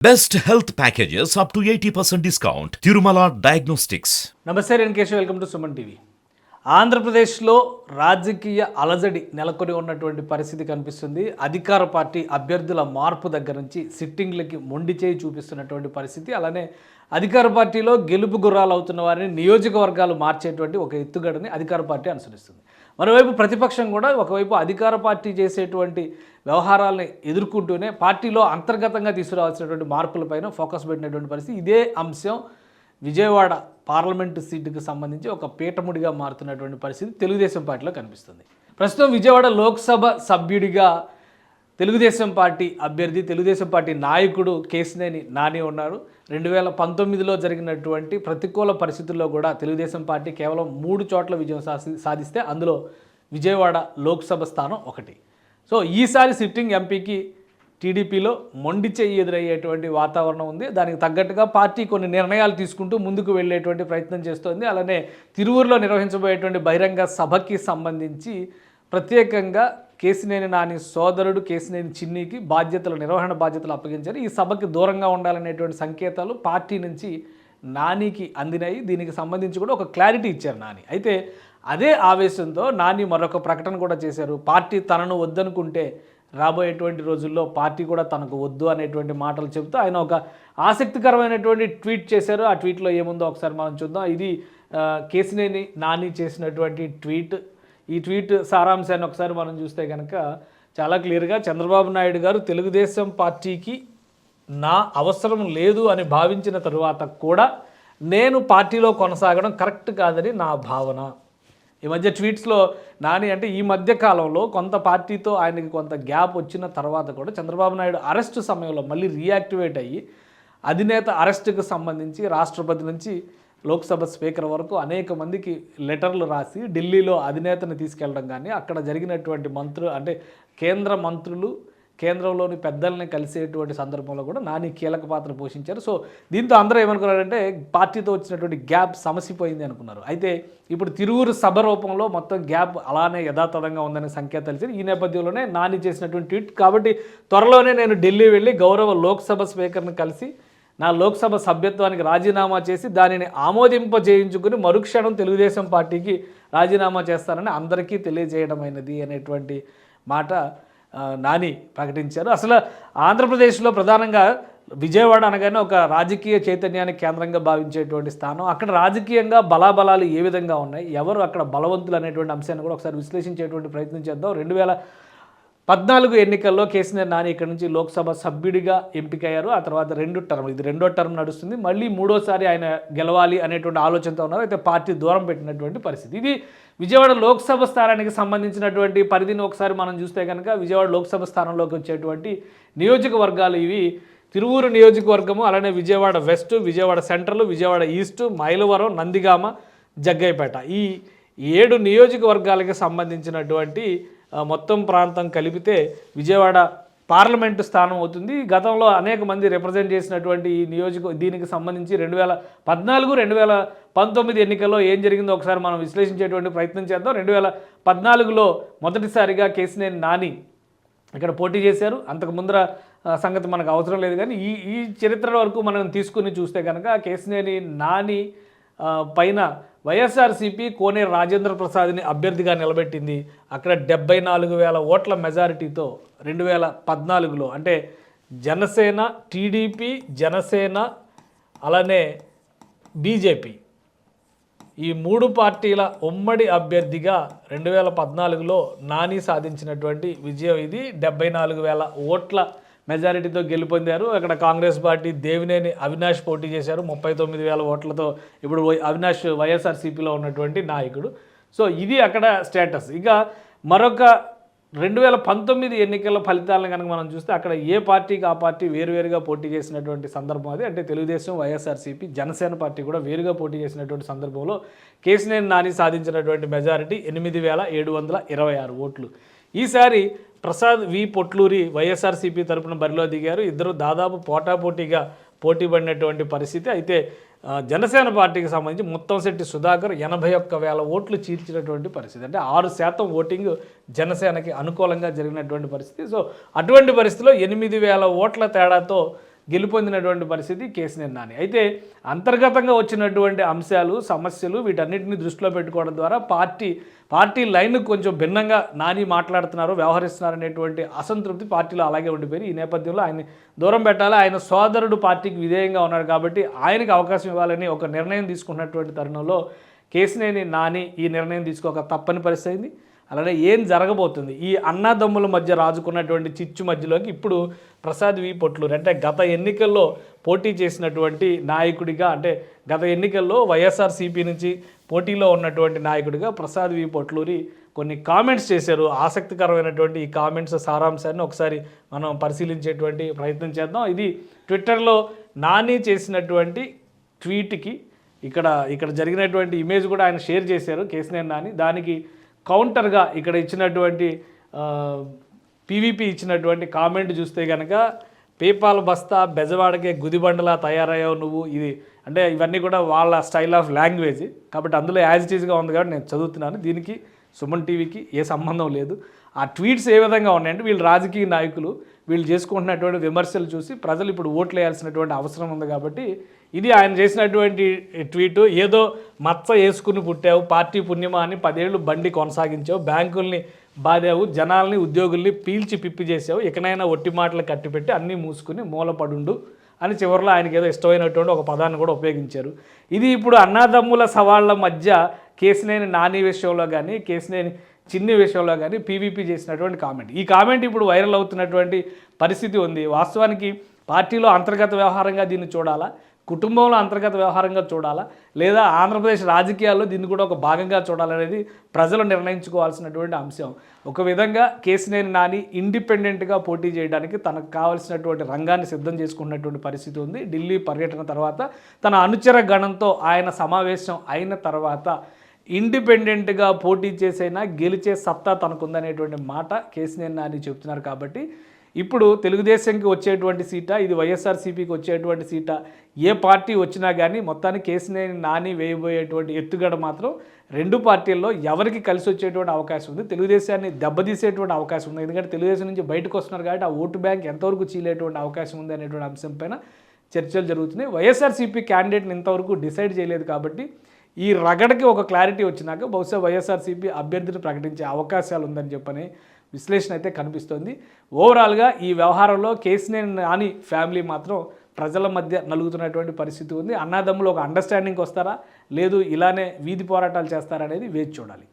Best health packages up to 80% discount. Tirumala Diagnostics. నమస్తే నేను Keshav welcome to Suman TV ఆంధ్రప్రదేశ్లో రాజకీయ అలజడి నెలకొని ఉన్నటువంటి పరిస్థితి కనిపిస్తుంది. అధికార పార్టీ అభ్యర్థుల మార్పు దగ్గర నుంచి సిట్టింగ్లకి మొండి చేయి చూపిస్తున్నటువంటి పరిస్థితి. అలానే అధికార పార్టీలో గెలుపు గుర్రాలు అవుతున్న వారిని నియోజకవర్గాలు మార్చేటువంటి ఒక ఎత్తుగడని అధికార పార్టీ అనుసరిస్తుంది. మరోవైపు ప్రతిపక్షం కూడా ఒకవైపు అధికార పార్టీ చేసేటువంటి వ్యవహారాలను ఎదుర్కొంటూనే పార్టీలో అంతర్గతంగా తీసుకురావాల్సినటువంటి మార్పులపైన ఫోకస్ పెట్టినటువంటి పరిస్థితి. ఇదే అంశం విజయవాడ పార్లమెంటు సీటుకు సంబంధించి ఒక పీఠముడిగా మారుతున్నటువంటి పరిస్థితి తెలుగుదేశం పార్టీలో కనిపిస్తుంది. ప్రస్తుతం విజయవాడ లోక్సభ సభ్యుడిగా తెలుగుదేశం పార్టీ అభ్యర్థి తెలుగుదేశం పార్టీ నాయకుడు కేసినేని నాని ఉన్నారు. రెండు వేల పంతొమ్మిదిలో జరిగినటువంటి ప్రతికూల పరిస్థితుల్లో కూడా తెలుగుదేశం పార్టీ కేవలం మూడు చోట్ల విజయం సాధిస్తే అందులో విజయవాడ లోక్సభ స్థానం ఒకటి. సో ఈసారి సిట్టింగ్ ఎంపీకి టీడీపీలో మొండి చెయ్యి ఎదురయ్యేటువంటి వాతావరణం ఉంది. దానికి తగ్గట్టుగా పార్టీ కొన్ని నిర్ణయాలు తీసుకుంటూ ముందుకు వెళ్ళేటువంటి ప్రయత్నం చేస్తోంది. అలానే తిరువురులో నిర్వహించబోయేటువంటి బహిరంగ సభకి సంబంధించి ప్రత్యేకంగా కేసినేని నాని సోదరుడు కేసినేని చిన్నికి బాధ్యతలు నిర్వహణ బాధ్యతలు అప్పగించారు. ఈ సభకి దూరంగా ఉండాలనేటువంటి సంకేతాలు పార్టీ నుంచి నానికి అందినాయి. దీనికి సంబంధించి కూడా ఒక క్లారిటీ ఇచ్చారు నాని. అయితే అదే ఆవేశంతో నాని మరొక ప్రకటన కూడా చేశారు. పార్టీ తనను వద్దనుకుంటే రాబోయేటువంటి రోజుల్లో పార్టీ కూడా తనకు వద్దు అనేటువంటి మాటలు చెబుతూ ఆయన ఒక ఆసక్తికరమైనటువంటి ట్వీట్ చేశారు. ఆ ట్వీట్లో ఏముందో ఒకసారి మనం చూద్దాం. ఇది కేసినేని నాని చేసినటువంటి ట్వీట్. ఈ ట్వీట్ సారాంశాన్ని ఒకసారి మనం చూస్తే కనుక చాలా క్లియర్గా చంద్రబాబు నాయుడు గారు తెలుగుదేశం పార్టీకి నా అవసరం లేదు అని భావించిన తరువాత కూడా నేను పార్టీలో కొనసాగడం కరెక్ట్ కాదని నా భావన. ఈ మధ్య ట్వీట్స్లో నాని అంటే ఈ మధ్య కాలంలో కొంత పార్టీతో ఆయనకి కొంత గ్యాప్ వచ్చిన తర్వాత కూడా చంద్రబాబు నాయుడు అరెస్ట్ సమయంలో మళ్ళీ రీయాక్టివేట్ అయ్యి అధినేత అరెస్టుకు సంబంధించి రాష్ట్రపతి నుంచి లోక్సభ స్పీకర్ వరకు అనేక మందికి లెటర్లు రాసి ఢిల్లీలో అధినేతను తీసుకెళ్ళడం కానీ అక్కడ జరిగినటువంటి మంత్రులు అంటే కేంద్ర మంత్రులు కేంద్రంలోని పెద్దల్ని కలిసేటువంటి సందర్భంలో కూడా నాని కీలక పాత్ర పోషించారు. సో దీంతో అందరూ ఏమనుకున్నారంటే పార్టీతో వచ్చినటువంటి గ్యాప్ సమసిపోయింది అనుకున్నారు. అయితే ఇప్పుడు తిరువురు సభ రూపంలో మొత్తం గ్యాప్ అలానే యథాతథంగా ఉందనే సంకేతాలు ఇచ్చారు ఈ నేపథ్యంలోనే నాని చేసినటువంటి ట్వీట్ కాబట్టి త్వరలోనే నేను ఢిల్లీ వెళ్ళి గౌరవ లోక్సభ స్పీకర్ను కలిసి నా లోక్సభ సభ్యత్వానికి రాజీనామా చేసి దానిని ఆమోదింపజేయించుకుని మరుక్షణం తెలుగుదేశం పార్టీకి రాజీనామా చేస్తానని అందరికీ తెలియజేయడమైనది అనేటువంటి మాట నాని ప్రకటించారు. అసలు ఆంధ్రప్రదేశ్లో ప్రధానంగా విజయవాడ అనగానే ఒక రాజకీయ చైతన్యాన్ని కేంద్రంగా భావించేటువంటి స్థానం. అక్కడ రాజకీయంగా బలాబలాలు ఏ విధంగా ఉన్నాయి? ఎవరు అక్కడ బలవంతులు అనేటువంటి అంశాన్ని కూడా ఒకసారి విశ్లేషించేటువంటి ప్రయత్నం చేద్దాం. రెండు వేల పద్నాలుగు ఎన్నికల్లో కేసీఆర్ నాని ఇక్కడ నుంచి లోక్సభ సభ్యుడిగా ఎంపికయ్యారు. ఆ తర్వాత రెండు టర్మ్ ఇది రెండో టర్మ్ నడుస్తుంది. మళ్ళీ మూడోసారి ఆయన గెలవాలి అనేటువంటి ఆలోచనతో ఉన్నారు. అయితే పార్టీ దూరం పెట్టినటువంటి పరిస్థితి. ఇది విజయవాడ లోక్సభ స్థానానికి సంబంధించినటువంటి పరిధిని ఒకసారి మనం చూస్తే కనుక విజయవాడ లోక్సభ స్థానంలోకి వచ్చేటువంటి నియోజకవర్గాలు ఇవి. తిరువూరు నియోజకవర్గము అలానే Vijayawada west Vijayawada central Vijayawada east Mylavaram Nandigama Jaggayyapeta ఈ ఏడు నియోజకవర్గాలకి సంబంధించినటువంటి మొత్తం ప్రాంతం కలిపితే విజయవాడ పార్లమెంటు స్థానం అవుతుంది. గతంలో అనేక మంది రిప్రజెంట్ చేసినటువంటి ఈ నియోజక దీనికి సంబంధించి రెండు వేల పద్నాలుగు రెండు వేల పంతొమ్మిది ఎన్నికల్లో ఏం జరిగిందో ఒకసారి మనం విశ్లేషించేటువంటి ప్రయత్నం చేద్దాం. రెండు వేల పద్నాలుగులో మొదటిసారిగా కేసినేని నాని ఇక్కడ పోటీ చేశారు. అంతకు ముందర సంగతి మనకు అవసరం లేదు కానీ ఈ ఈ చరిత్ర వరకు మనం తీసుకుని చూస్తే కనుక కేసినేని నాని పైన వైఎస్ఆర్సీపీ కోనే రాజేంద్ర ప్రసాద్ని అభ్యర్థిగా నిలబెట్టింది. అక్కడ డెబ్బై నాలుగు వేల ఓట్ల మెజారిటీతో రెండు వేల పద్నాలుగులో అంటే జనసేన టీడీపీ జనసేన అలానే బీజేపీ. ఈ మూడు పార్టీల ఉమ్మడి అభ్యర్థిగా రెండు వేల పద్నాలుగులో నాని సాధించినటువంటి విజయం ఇది. డెబ్బై నాలుగు వేల ఓట్ల మెజారిటీతో గెలుపొందారు. అక్కడ కాంగ్రెస్ పార్టీ దేవినేని అవినాష్ పోటీ చేశారు. ముప్పై తొమ్మిది వేల ఓట్లతో ఇప్పుడు వై- అవినాష్ వైఎస్ఆర్సీపీలో ఉన్నటువంటి నాయకుడు. సో ఇది అక్కడ స్టేటస్. ఇక మరొక రెండు వేల పంతొమ్మిది ఎన్నికల ఫలితాలను కనుక మనం చూస్తే అక్కడ ఏ పార్టీకి ఆ పార్టీ వేరువేరుగా పోటీ చేసినటువంటి సందర్భం అది. అంటే తెలుగుదేశం వైఎస్ఆర్సీపీ జనసేన పార్టీ కూడా వేరుగా పోటీ చేసినటువంటి సందర్భంలో కేసినేని నాని సాధించినటువంటి మెజారిటీ ఎనిమిది వేల ఏడు వందల ఇరవై ఆరు ఓట్లు. ఈసారి ప్రసాద్ వి పొట్లూరి వైఎస్ఆర్సీపీ తరపున బరిలో దిగారు. ఇద్దరు దాదాపు పోటాపోటీగా పోటీ పడినటువంటి పరిస్థితి. అయితే జనసేన పార్టీకి సంబంధించి మొత్తం శెట్టి సుధాకర్ ఎనభై ఒక్క వేల ఓట్లు చీల్చినటువంటి పరిస్థితి. అంటే ఆరు శాతం ఓటింగ్ జనసేనకి అనుకూలంగా జరిగినటువంటి పరిస్థితి. సో అటువంటి పరిస్థితిలో ఎనిమిది వేల ఓట్ల తేడాతో గెలుపొందినటువంటి పరిస్థితి కేసీఆర్ నాని అయితే అంతర్గతంగా వచ్చినటువంటి అంశాలు సమస్యలు వీటన్నిటిని దృష్టిలో పెట్టుకోవడం ద్వారా పార్టీ పార్టీ లైన్ కొంచెం భిన్నంగా నాని మాట్లాడుతున్నారు వ్యవహరిస్తున్నారు అనేటువంటి అసంతృప్తి పార్టీలో అలాగే ఉండిపోయి ఈ నేపథ్యంలో ఆయన దూరం పెట్టాలి. ఆయన సోదరుడు పార్టీకి విధేయంగా ఉన్నాడు కాబట్టి ఆయనకి అవకాశం ఇవ్వాలని ఒక నిర్ణయం తీసుకున్నటువంటి తరుణంలో కేసినేని నాని ఈ నిర్ణయం తీసుకోక తప్పని పరిస్థితి అయింది. అలానే ఏం జరగబోతుంది? ఈ అన్నదమ్ముల మధ్య రాజుకున్నటువంటి చిచ్చు మధ్యలోకి ఇప్పుడు ప్రసాద్ వి పొట్లూరు. అంటే గత ఎన్నికల్లో పోటీ చేసినటువంటి నాయకుడిగా అంటే గత ఎన్నికల్లో వైఎస్ఆర్సీపీ నుంచి పోటీలో ఉన్నటువంటి నాయకుడిగా ప్రసాద్ వి పొట్లూరి కొన్ని కామెంట్స్ చేశారు. ఆసక్తికరమైనటువంటి ఈ కామెంట్స్ సారాంశాన్ని ఒకసారి మనం పరిశీలించేటువంటి ప్రయత్నం చేద్దాం. ఇది ట్విట్టర్లో నాని చేసినటువంటి ట్వీట్కి ఇక్కడ ఇక్కడ జరిగినటువంటి ఇమేజ్ కూడా ఆయన షేర్ చేశారు కేసీఆర్ నాని. దానికి కౌంటర్గా ఇక్కడ ఇచ్చినటువంటి పీవీపీ ఇచ్చినటువంటి కామెంట్ చూస్తే కనుక పేపాల్ బస్తా బెజవాడకే గుదిబండలా తయారయ్యావు నువ్వు ఇది అంటే ఇవన్నీ కూడా వాళ్ళ స్టైల్ ఆఫ్ లాంగ్వేజ్. కాబట్టి అందులో యాజ్ ఇట్ ఈజ్గా ఉంది కాబట్టి నేను చదువుతున్నాను. దీనికి సుమన్ టీవీకి ఏ సంబంధం లేదు. ఆ ట్వీట్స్ ఏ విధంగా ఉన్నాయంటే వీళ్ళు రాజకీయ నాయకులు వీళ్ళు చేసుకుంటున్నటువంటి విమర్శలు చూసి ప్రజలు ఇప్పుడు ఓట్లు వేయాల్సినటువంటి అవసరం ఉంది కాబట్టి ఇది ఆయన చేసినటువంటి ట్వీటు ఏదో మచ్చ వేసుకుని పుట్టావు పార్టీ పుణ్యమా అని పదేళ్ళు బండి కొనసాగించావు బ్యాంకుల్ని బాదావు జనాల్ని ఉద్యోగుల్ని పీల్చి పిప్పి చేసావు ఇకనైనా ఒట్టి మాటలు కట్టిపెట్టి అన్నీ మూసుకుని మూలపడుండు అని చివరిలో ఆయనకి ఏదో ఇష్టమైనటువంటి ఒక పదాన్ని కూడా ఉపయోగించారు. ఇది ఇప్పుడు అన్నాదమ్ముల సవాళ్ళ మధ్య కేసినేని నాని విషయంలో కానీ కేసినేని చిన్ని విషయంలో కానీ పీవీపీ చేసినటువంటి కామెంట్. ఈ కామెంట్ ఇప్పుడు వైరల్ అవుతున్నటువంటి పరిస్థితి ఉంది. వాస్తవానికి పార్టీలో అంతర్గత వ్యవహారంగా దీన్ని చూడాలా? కుటుంబంలో అంతర్గత వ్యవహారంగా చూడాలా? లేదా ఆంధ్రప్రదేశ్ రాజకీయాల్లో దీన్ని కూడా ఒక భాగంగా చూడాలనేది ప్రజలు నిర్ణయించుకోవాల్సినటువంటి అంశం. ఒక విధంగా కేసినేని నాని ఇండిపెండెంట్గా పోటీ చేయడానికి తనకు కావలసినటువంటి రంగాన్ని సిద్ధం చేసుకున్నటువంటి పరిస్థితి ఉంది. ఢిల్లీ పర్యటన తర్వాత తన అనుచర గణంతో ఆయన సమావేశం అయిన తర్వాత ఇండిపెండెంట్గా పోటీ చేసైనా గెలిచే సత్తా తనకుందనేటువంటి మాట కేసినేని నాని చెప్తున్నారు కాబట్టి ఇప్పుడు తెలుగుదేశంకి వచ్చేటువంటి సీటా ఇది వైఎస్ఆర్సీపీకి వచ్చేటువంటి సీటా ఏ పార్టీ వచ్చినా కానీ మొత్తానికి కేసీనేని నాని వేయబోయేటువంటి ఎత్తుగడ మాత్రం రెండు పార్టీల్లో ఎవరికి కలిసి వచ్చేటువంటి అవకాశం ఉంది. తెలుగుదేశాన్ని దెబ్బతీసేటువంటి అవకాశం ఉంది. ఎందుకంటే తెలుగుదేశం నుంచి బయటకు వస్తున్నారు కాబట్టి ఆ ఓటు బ్యాంక్ ఎంతవరకు చీలేటువంటి అవకాశం ఉంది అనేటువంటి అంశం పైన చర్చలు జరుగుతున్నాయి. వైఎస్ఆర్సీపీ క్యాండిడేట్ని ఇంతవరకు డిసైడ్ చేయలేదు కాబట్టి ఈ రగడకి ఒక క్లారిటీ వచ్చినాక బహుశా వైఎస్ఆర్సీపీ అభ్యర్థిని ప్రకటించే అవకాశాలు ఉందని చెప్పని విశ్లేషణ అయితే కనిపిస్తోంది. ఓవరాల్గా ఈ వ్యవహారంలో కేసీనేని నాని ఫ్యామిలీ మాత్రం ప్రజల మధ్య నలుగుతున్నటువంటి పరిస్థితి ఉంది. అన్నదమ్ములు ఒక అండర్స్టాండింగ్కి వస్తారా లేదు ఇలానే వీధి పోరాటాలు చేస్తారా అనేది వేచి చూడాలి.